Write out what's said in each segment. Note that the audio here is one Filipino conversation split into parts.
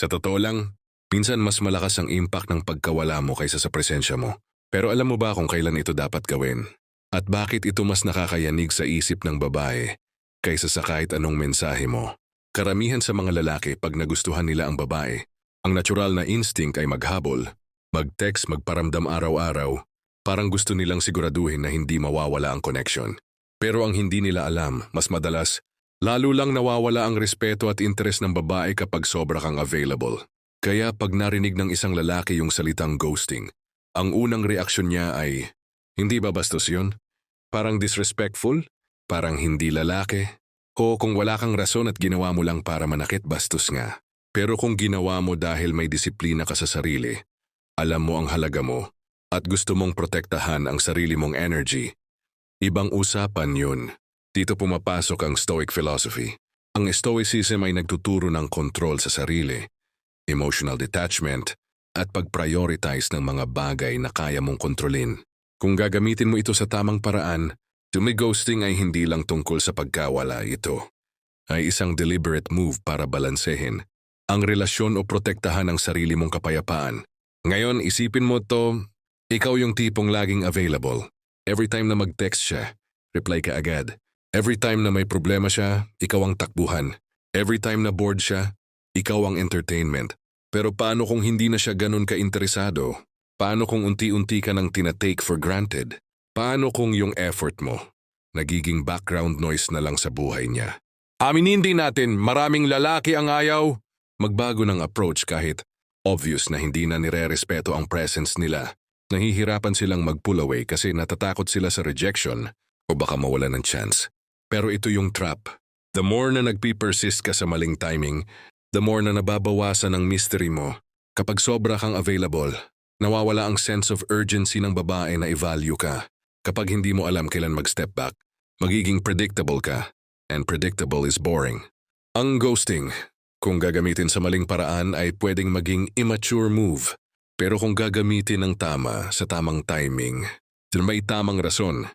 Sa totoo lang, minsan mas malakas ang impact ng pagkawala mo kaysa sa presensya mo. Pero alam mo ba kung kailan ito dapat gawin? At bakit ito mas nakakayanig sa isip ng babae kaysa sa kahit anong mensahe mo? Karamihan sa mga lalaki pag nagustuhan nila ang babae, ang natural na instinct ay maghabol, mag-text, magparamdam araw-araw, parang gusto nilang siguraduhin na hindi mawawala ang connection. Pero ang hindi nila alam, mas madalas, lalo lang nawawala ang respeto at interes ng babae kapag sobra kang available. Kaya pag narinig ng isang lalaki yung salitang ghosting, ang unang reaksyon niya ay, hindi ba bastos yun? Parang disrespectful? Parang hindi lalaki? O kung wala kang rason at ginawa mo lang para manakit, bastos nga. Pero kung ginawa mo dahil may disiplina ka sa sarili, alam mo ang halaga mo, at gusto mong protektahan ang sarili mong energy, ibang usapan yun. Dito pumapasok ang Stoic philosophy. Ang Stoicism ay nagtuturo ng control sa sarili, emotional detachment, at pag-prioritize ng mga bagay na kaya mong kontrolin. Kung gagamitin mo ito sa tamang paraan, ghosting ay hindi lang tungkol sa pagkawala ito. Ay isang deliberate move para balansehin ang relasyon o protektahan ang sarili mong kapayapaan. Ngayon, isipin mo to, ikaw yung tipong laging available. Every time na mag-text siya, reply ka agad. Every time na may problema siya, ikaw ang takbuhan. Every time na bored siya, ikaw ang entertainment. Pero paano kung hindi na siya ganun ka-interesado? Paano kung unti-unti ka nang tinatake for granted? Paano kung yung effort mo, nagiging background noise na lang sa buhay niya? Aminin din natin, maraming lalaki ang ayaw. Magbago ng approach kahit obvious na hindi na nire-respeto ang presence nila. Nahihirapan silang mag-pull away kasi natatakot sila sa rejection o baka mawala ng chance. Pero ito yung trap. The more na nagpi-persist ka sa maling timing, the more na nababawasan ang mystery mo. Kapag sobra kang available, nawawala ang sense of urgency ng babae na i-value ka. Kapag hindi mo alam kailan mag-step back, magiging predictable ka. And predictable is boring. Ang ghosting, kung gagamitin sa maling paraan ay pwedeng maging immature move. Pero kung gagamitin ng tama sa tamang timing, may tamang rason,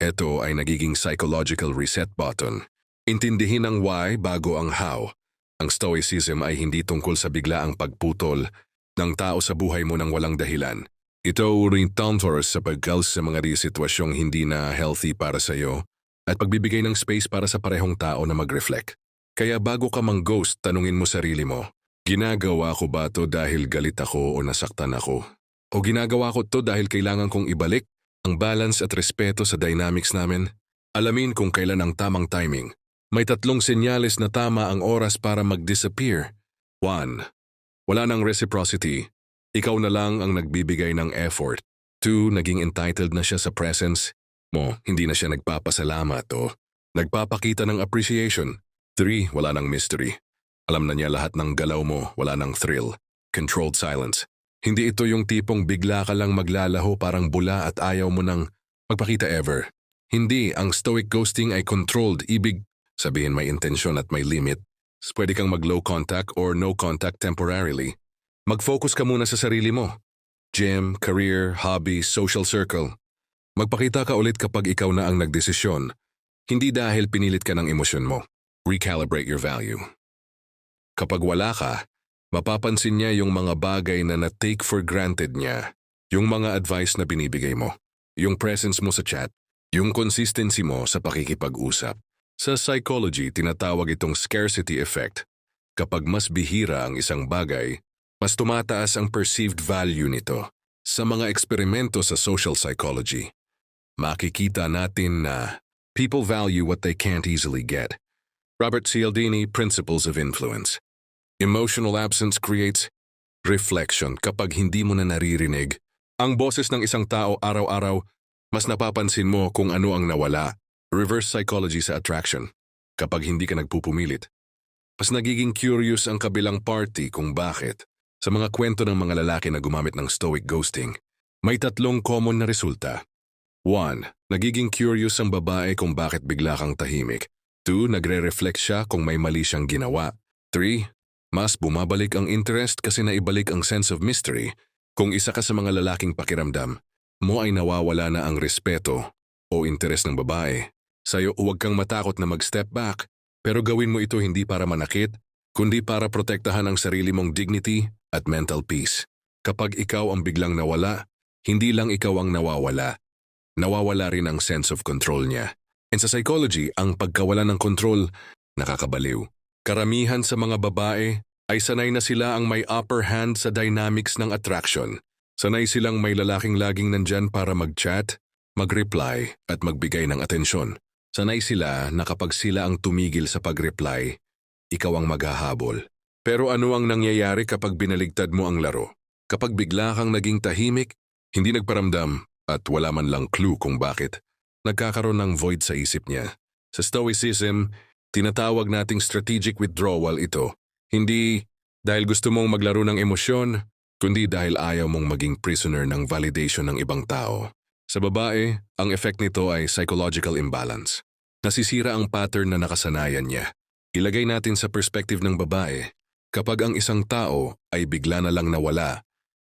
ito ay nagiging psychological reset button. Intindihin ang why bago ang how. Ang stoicism ay hindi tungkol sa biglaang pagputol ng tao sa buhay mo nang walang dahilan. Ito rin taunters sa pagkals sa mga sitwasyong hindi na healthy para sa iyo at pagbibigay ng space para sa parehong tao na mag-reflect. Kaya bago ka mang-ghost, tanungin mo sarili mo, ginagawa ko ba to dahil galit ako o nasaktan ako? O ginagawa ko to dahil kailangan kong ibalik ang balance at respeto sa dynamics namin? Alamin kung kailan ang tamang timing. May tatlong senyales na tama ang oras para mag-disappear. 1. Wala nang reciprocity. Ikaw na lang ang nagbibigay ng effort. 2. Naging entitled na siya sa presence mo, hindi na siya nagpapasalamat o nagpapakita ng appreciation. 3. Wala nang mystery. Alam na niya lahat ng galaw mo, wala nang thrill. Controlled silence. Hindi ito yung tipong bigla ka lang maglalaho parang bula at ayaw mo nang magpakita ever. Hindi, ang stoic ghosting ay controlled, ibig sabihin may intensyon at may limit. Pwede kang mag-low contact or no contact temporarily. Mag-focus ka muna sa sarili mo. Gym, career, hobby, social circle. Magpakita ka ulit kapag ikaw na ang nagdesisyon, hindi dahil pinilit ka ng emosyon mo recalibrate your value. Kapag wala ka, mapapansin niya yung mga bagay na na-take for granted niya, yung mga advice na binibigay mo, yung presence mo sa chat, yung consistency mo sa pakikipag-usap. Sa psychology, tinatawag itong scarcity effect. Kapag mas bihira ang isang bagay, mas tumataas ang perceived value nito. Sa mga eksperimento sa social psychology, makikita natin na people value what they can't easily get. Robert Cialdini, Principles of Influence. Emotional absence creates reflection kapag hindi mo na naririnig. Ang boses ng isang tao araw-araw, mas napapansin mo kung ano ang nawala. Reverse psychology sa attraction. Kapag hindi ka nagpupumilit. Mas nagiging curious ang kabilang party kung bakit. Sa mga kwento ng mga lalaki na gumamit ng stoic ghosting, may tatlong common na resulta. 1. Nagiging curious ang babae kung bakit bigla kang tahimik. 2. Nagre-reflect siya kung may mali siyang ginawa. 3. Mas bumabalik ang interest kasi naibalik ang sense of mystery. Kung isa ka sa mga lalaking pakiramdam, mo ay nawawala na ang respeto o interes ng babae. Sa'yo huwag kang matakot na mag-step back, pero gawin mo ito hindi para manakit, kundi para protektahan ang sarili mong dignity at mental peace. Kapag ikaw ang biglang nawala, hindi lang ikaw ang nawawala. Nawawala rin ang sense of control niya. And sa psychology, ang pagkawala ng control, nakakabaliw. Karamihan sa mga babae ay sanay na sila ang may upper hand sa dynamics ng attraction. Sanay silang may lalaking laging nandyan para mag-chat, mag-reply at magbigay ng atensyon. Sanay sila na kapag sila ang tumigil sa pag-reply, ikaw ang maghahabol. Pero ano ang nangyayari kapag binaligtad mo ang laro? Kapag bigla kang naging tahimik, hindi nagparamdam at wala man lang clue kung bakit, nagkakaroon ng void sa isip niya. Sa Stoicism, tinatawag nating strategic withdrawal ito. Hindi dahil gusto mong maglaro ng emosyon, kundi dahil ayaw mong maging prisoner ng validation ng ibang tao. Sa babae, ang effect nito ay psychological imbalance. Nasisira ang pattern na nakasanayan niya. Ilagay natin sa perspective ng babae, kapag ang isang tao ay bigla na lang nawala,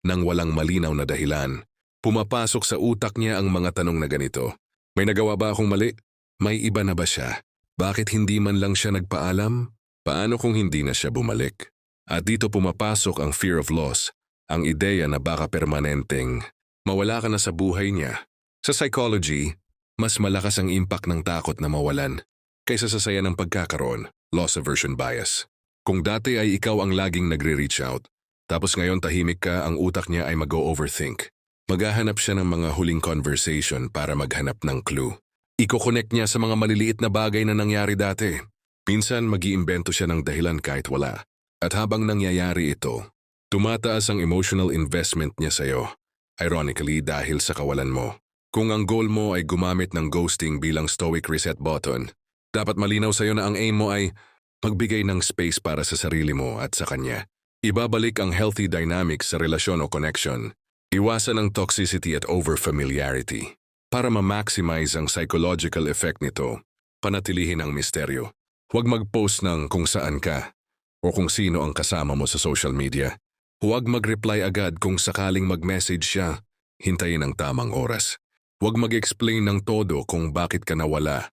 nang walang malinaw na dahilan, pumapasok sa utak niya ang mga tanong na ganito. May nagawa ba akong mali? May iba na ba siya? Bakit hindi man lang siya nagpaalam? Paano kung hindi na siya bumalik? At dito pumapasok ang fear of loss, ang ideya na baka permanenteng mawala ka na sa buhay niya. Sa psychology, mas malakas ang impact ng takot na mawalan kaysa sa saya ng pagkakaroon, loss aversion bias. Kung dati ay ikaw ang laging nagre-reach out, tapos ngayon tahimik ka, ang utak niya ay mag-overthink. Maghahanap siya ng mga huling conversation para maghanap ng clue. Iko-connect niya sa mga maliliit na bagay na nangyari dati. Pinsan mag-iimbento siya ng dahilan kahit wala. At habang nangyayari ito, tumataas ang emotional investment niya sa'yo. Ironically dahil sa kawalan mo. Kung ang goal mo ay gumamit ng ghosting bilang stoic reset button, dapat malinaw sa'yo na ang aim mo ay magbigay ng space para sa sarili mo at sa kanya. Ibabalik ang healthy dynamics sa relasyon o connection. Iwasan ang toxicity at overfamiliarity. Para ma-maximize ang psychological effect nito, panatilihin ang misteryo. Huwag mag-post ng kung saan ka o kung sino ang kasama mo sa social media. Huwag mag-reply agad kung sakaling mag-message siya. Hintayin ang tamang oras. Huwag mag-explain ng todo kung bakit ka nawala.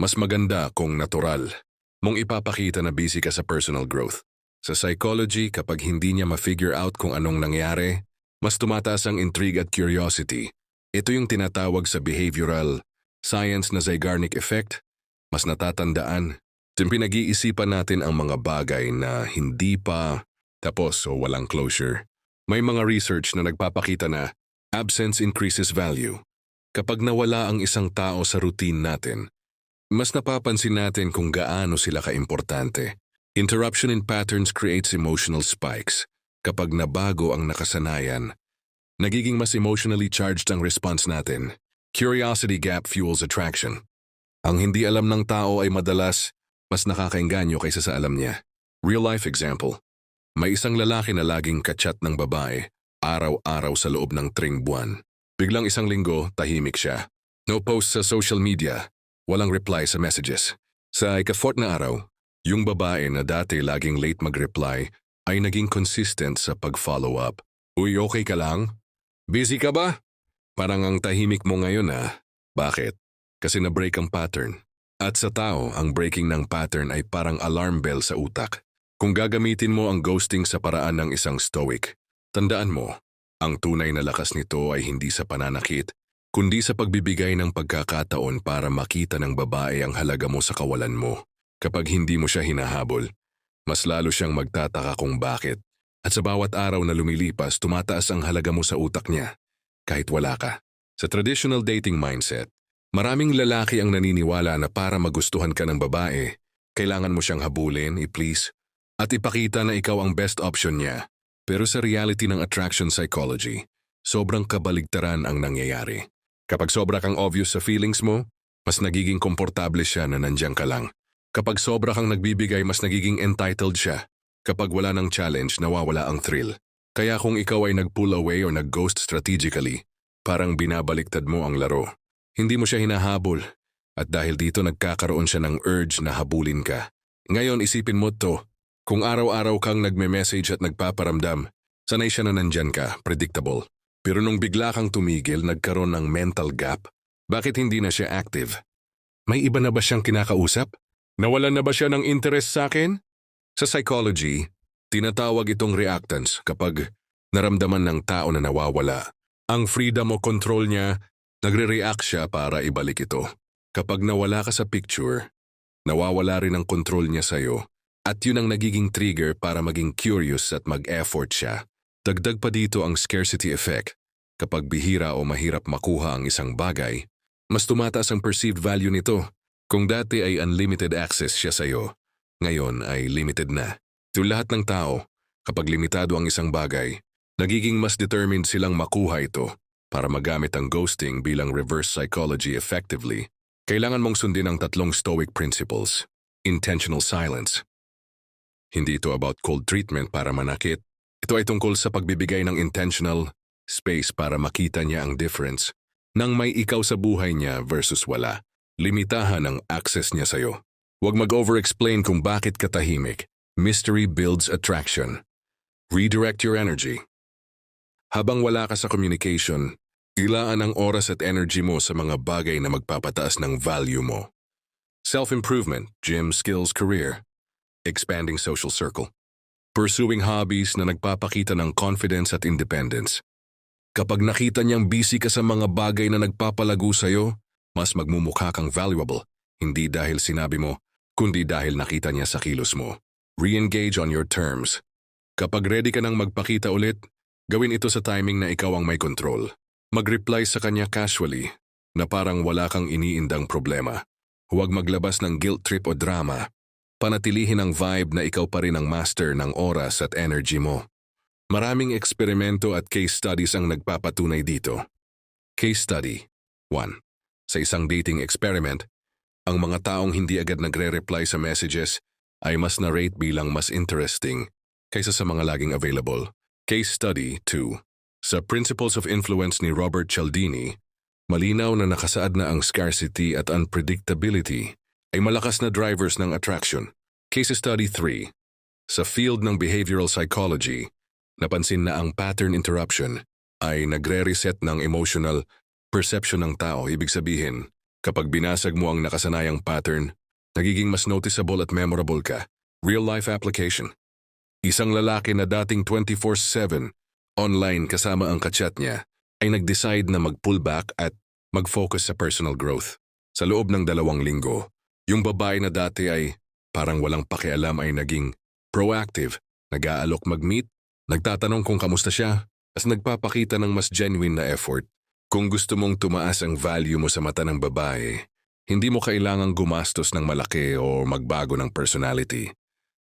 Mas maganda kung natural. Mong ipapakita na busy ka sa personal growth. Sa psychology, kapag hindi niya ma-figure out kung anong nangyari, mas tumataas ang intrigue at curiosity. Ito yung tinatawag sa behavioral science na Zeigarnik effect. Mas natatandaan. Pinag-iisipan natin ang mga bagay na hindi pa tapos o walang closure. May mga research na nagpapakita na absence increases value. Kapag nawala ang isang tao sa routine natin, mas napapansin natin kung gaano sila kaimportante. Interruption in patterns creates emotional spikes. Kapag nabago ang nakasanayan, nagiging mas emotionally charged ang response natin. Curiosity gap fuels attraction. Ang hindi alam ng tao ay madalas mas nakakainganyo kaysa sa alam niya. Real life example. May isang lalaki na laging kachat ng babae, araw-araw sa loob ng tring buwan. Biglang isang linggo, tahimik siya. No post sa social media, walang reply sa messages. Sa ikafort na araw, yung babae na dati laging late mag-reply ay naging consistent sa pag-follow up. Uy, okay ka lang? Busy ka ba? Parang ang tahimik mo ngayon ah. Bakit? Kasi na-break ang pattern. At sa tao, ang breaking ng pattern ay parang alarm bell sa utak. Kung gagamitin mo ang ghosting sa paraan ng isang stoic, tandaan mo, ang tunay na lakas nito ay hindi sa pananakit, kundi sa pagbibigay ng pagkakataon para makita ng babae ang halaga mo sa kawalan mo. Kapag hindi mo siya hinahabol, mas lalo siyang magtataka kung bakit. At sa bawat araw na lumilipas, tumataas ang halaga mo sa utak niya, kahit wala ka. Sa traditional dating mindset, maraming lalaki ang naniniwala na para magustuhan ka ng babae, kailangan mo siyang habulin, i-please, at ipakita na ikaw ang best option niya. Pero sa reality ng attraction psychology, sobrang kabaligtaran ang nangyayari. Kapag sobra kang obvious sa feelings mo, mas nagiging komportable siya na nandiyan ka lang. Kapag sobra kang nagbibigay, mas nagiging entitled siya. Kapag wala ng challenge, nawawala ang thrill. Kaya kung ikaw ay nag-pull away o nag-ghost strategically, parang binabaliktad mo ang laro. Hindi mo siya hinahabol. At dahil dito nagkakaroon siya ng urge na habulin ka. Ngayon isipin mo to, kung araw-araw kang nagme-message at nagpaparamdam, sanay siya na nandyan ka, predictable. Pero nung bigla kang tumigil, nagkaroon ng mental gap, bakit hindi na siya active? May iba na ba siyang kinakausap? Nawalan na ba siya ng interest sa akin? Sa psychology, tinatawag itong reactance kapag naramdaman ng tao na nawawala. Ang freedom o control niya, nagre-react siya para ibalik ito. Kapag nawala ka sa picture, nawawala rin ang control niya sa'yo at yun ang nagiging trigger para maging curious at mag-effort siya. Dagdag pa dito ang scarcity effect. Kapag bihira o mahirap makuha ang isang bagay, mas tumataas ang perceived value nito. Kung dati ay unlimited access siya sa'yo, ngayon ay limited na. To lahat ng tao, kapag limitado ang isang bagay, nagiging mas determined silang makuha ito para magamit ang ghosting bilang reverse psychology effectively. Kailangan mong sundin ang tatlong stoic principles. Intentional silence. Hindi ito about cold treatment para manakit. Ito ay tungkol sa pagbibigay ng intentional space para makita niya ang difference nang may ikaw sa buhay niya versus wala. Limitahan ang access niya sa'yo. Huwag mag-over-explain kung bakit katahimik. Mystery builds attraction. Redirect your energy. Habang wala ka sa communication, ilaan ang oras at energy mo sa mga bagay na magpapataas ng value mo. Self-improvement, gym, skills, career. Expanding social circle. Pursuing hobbies na nagpapakita ng confidence at independence. Kapag nakita niyang busy ka sa mga bagay na nagpapalago sa'yo, mas magmumukha kang valuable, hindi dahil sinabi mo, kundi dahil nakita niya sa kilos mo. Re-engage on your terms. Kapag ready ka nang magpakita ulit, gawin ito sa timing na ikaw ang may control. Mag-reply sa kanya casually, na parang wala kang iniindang problema. Huwag maglabas ng guilt trip o drama. Panatilihin ang vibe na ikaw pa rin ang master ng oras at energy mo. Maraming eksperimento at case studies ang nagpapatunay dito. Case study 1. Sa isang dating experiment, ang mga taong hindi agad nagre-reply sa messages ay mas na-rate bilang mas interesting kaysa sa mga laging available. Case study 2. Sa Principles of Influence ni Robert Cialdini, malinaw na nakasaad na ang scarcity at unpredictability ay malakas na drivers ng attraction. Case study 3. Sa field ng behavioral psychology, napansin na ang pattern interruption ay nagre-reset ng emotional perception ng tao. Ibig sabihin, kapag binasag mo ang nakasanayang pattern, nagiging mas noticeable at memorable ka. Real-life application. Isang lalaki na dating 24-7 online kasama ang kachat niya ay nag-decide na mag-pull back at mag-focus sa personal growth. Sa loob ng dalawang linggo, yung babae na dati ay parang walang pakialam ay naging proactive, nag-aalok mag-meet, nagtatanong kung kamusta siya, as nagpapakita ng mas genuine na effort. Kung gusto mong tumaas ang value mo sa mata ng babae, hindi mo kailangang gumastos ng malaki o magbago ng personality.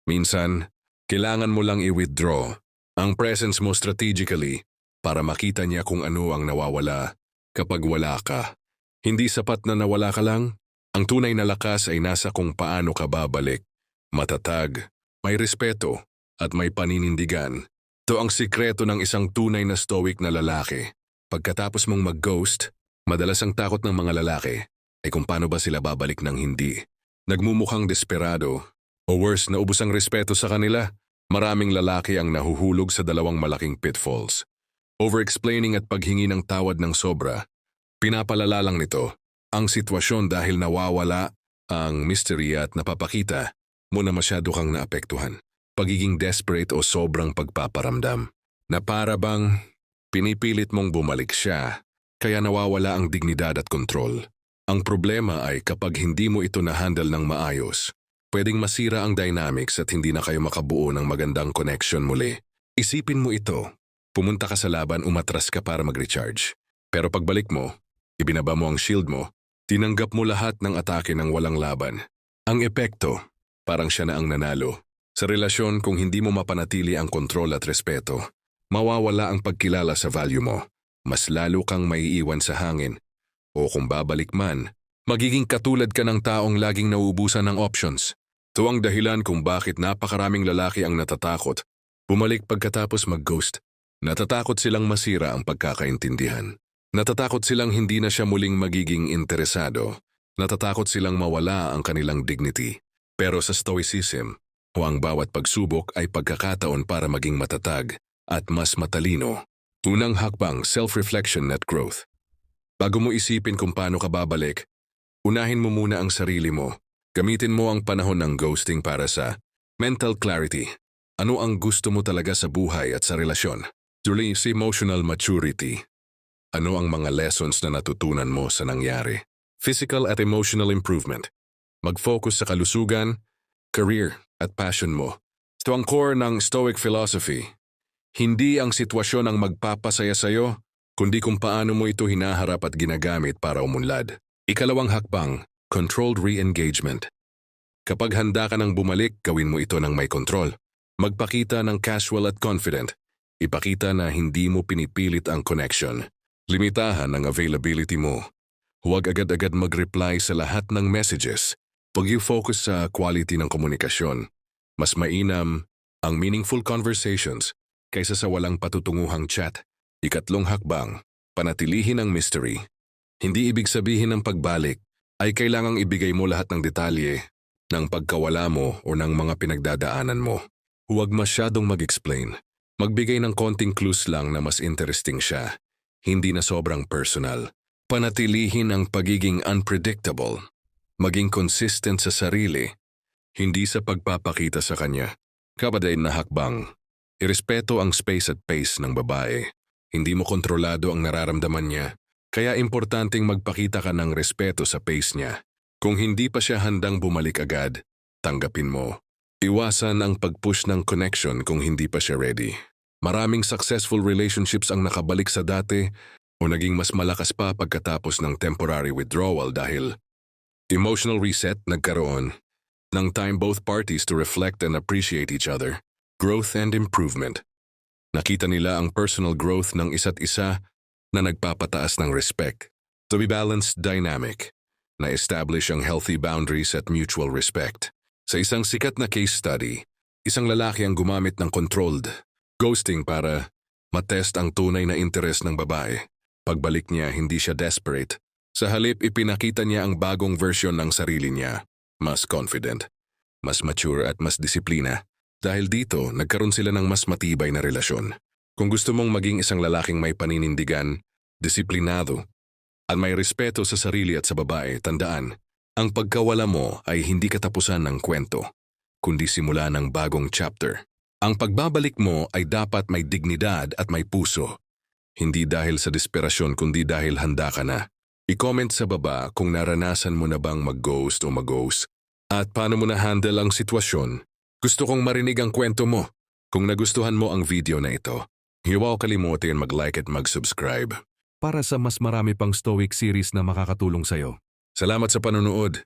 Minsan, kailangan mo lang i-withdraw ang presence mo strategically para makita niya kung ano ang nawawala kapag wala ka. Hindi sapat na nawala ka lang. Ang tunay na lakas ay nasa kung paano ka babalik. Matatag, may respeto, at may paninindigan. Ito ang sikreto ng isang tunay na stoic na lalaki. Pagkatapos mong mag-ghost, madalas ang takot ng mga lalaki ay kung paano ba sila babalik ng hindi. Nagmumukhang desperado, o worse, naubos ang respeto sa kanila. Maraming lalaki ang nahuhulog sa dalawang malaking pitfalls. Over-explaining at paghingi ng tawad ng sobra. Pinapalala lang nito ang sitwasyon dahil nawawala ang mystery at napapakita mo na masyado kang naapektuhan. Pagiging desperate o sobrang pagpaparamdam na para bang pinipilit mong bumalik siya kaya nawawala ang dignidad at kontrol. Ang problema ay kapag hindi mo ito na-handle ng maayos, pwedeng masira ang dynamics at hindi na kayo makabuo ng magandang connection muli. Isipin mo ito. Pumunta ka sa laban, umatras ka para mag-recharge. Pero pagbalik mo, ibinaba mo ang shield mo, tinanggap mo lahat ng atake ng walang laban. Ang epekto, parang siya na ang nanalo. Sa relasyon kung hindi mo mapanatili ang kontrol at respeto, mawawala ang pagkilala sa value mo. Mas lalo kang maiiwan sa hangin. O kung babalik man, magiging katulad ka ng taong laging nauubusan ng options. Ito ang dahilan kung bakit napakaraming lalaki ang natatakot. Bumalik pagkatapos mag-ghost. Natatakot silang masira ang pagkakaintindihan. Natatakot silang hindi na siya muling magiging interesado. Natatakot silang mawala ang kanilang dignity. Pero sa Stoicism, o ang bawat pagsubok ay pagkakataon para maging matatag at mas matalino. Unang hakbang, self-reflection at growth. Bago mo isipin kung paano ka babalik, unahin mo muna ang sarili mo. Gamitin mo ang panahon ng ghosting para sa Mental clarity. Ano ang gusto mo talaga sa buhay at sa relasyon? Release emotional maturity. Ano ang mga lessons na natutunan mo sa nangyari? Physical at emotional improvement. Mag-focus sa kalusugan, career, at passion mo. Ito ang core ng Stoic philosophy. Hindi ang sitwasyon ang magpapasaya sa'yo, kundi kung paano mo ito hinaharap at ginagamit para umunlad. Ikalawang hakbang, controlled re-engagement. Kapag handa ka nang bumalik, gawin mo ito ng may kontrol. Magpakita ng casual at confident. Ipakita na hindi mo pinipilit ang connection. Limitahan ang availability mo. Huwag agad-agad mag-reply sa lahat ng messages. Pag you focus sa quality ng komunikasyon, mas mainam ang meaningful conversations kaysa sa walang patutunguhang chat. Ikatlong hakbang, panatilihin ang mystery. Hindi ibig sabihin ng pagbalik ay kailangang ibigay mo lahat ng detalye ng pagkawala mo o ng mga pinagdadaanan mo. Huwag masyadong mag-explain. Magbigay ng konting clues lang na mas interesting siya, hindi na sobrang personal. Panatilihin ang pagiging unpredictable. Maging consistent sa sarili, hindi sa pagpapakita sa kanya. Kapatid na hakbang, irespeto ang space at pace ng babae. Hindi mo kontrolado ang nararamdaman niya, kaya importanteng magpakita ka ng respeto sa pace niya. Kung hindi pa siya handang bumalik agad, tanggapin mo. Iwasan ang pag-push ng connection kung hindi pa siya ready. Maraming successful relationships ang nakabalik sa dati o naging mas malakas pa pagkatapos ng temporary withdrawal dahil emotional reset nagkaroon ng time both parties to reflect and appreciate each other, growth and improvement. Nakita nila ang personal growth ng isa't isa na nagpapataas ng respect. To be balanced dynamic, na-establish ang healthy boundaries at mutual respect. Sa isang sikat na case study, isang lalaki ang gumamit ng controlled ghosting para matest ang tunay na interes ng babae. Pagbalik niya, hindi siya desperate. Sa halip, ipinakita niya ang bagong version ng sarili niya. Mas confident, mas mature at mas disiplina. Dahil dito, nagkaroon sila ng mas matibay na relasyon. Kung gusto mong maging isang lalaking may paninindigan, disiplinado, at may respeto sa sarili at sa babae, tandaan, ang pagkawala mo ay hindi katapusan ng kwento, kundi simula ng bagong chapter. Ang pagbabalik mo ay dapat may dignidad at may puso. Hindi dahil sa desperasyon kundi dahil handa ka na. I-comment sa baba kung naranasan mo na bang mag-ghost o mag-ghost at paano mo na-handle ang sitwasyon. Gusto kong marinig ang kwento mo. Kung nagustuhan mo ang video na ito, hiwaw kalimutin mag-like at mag-subscribe. para sa mas marami pang Stoic series na makakatulong sa'yo. Salamat sa panonood.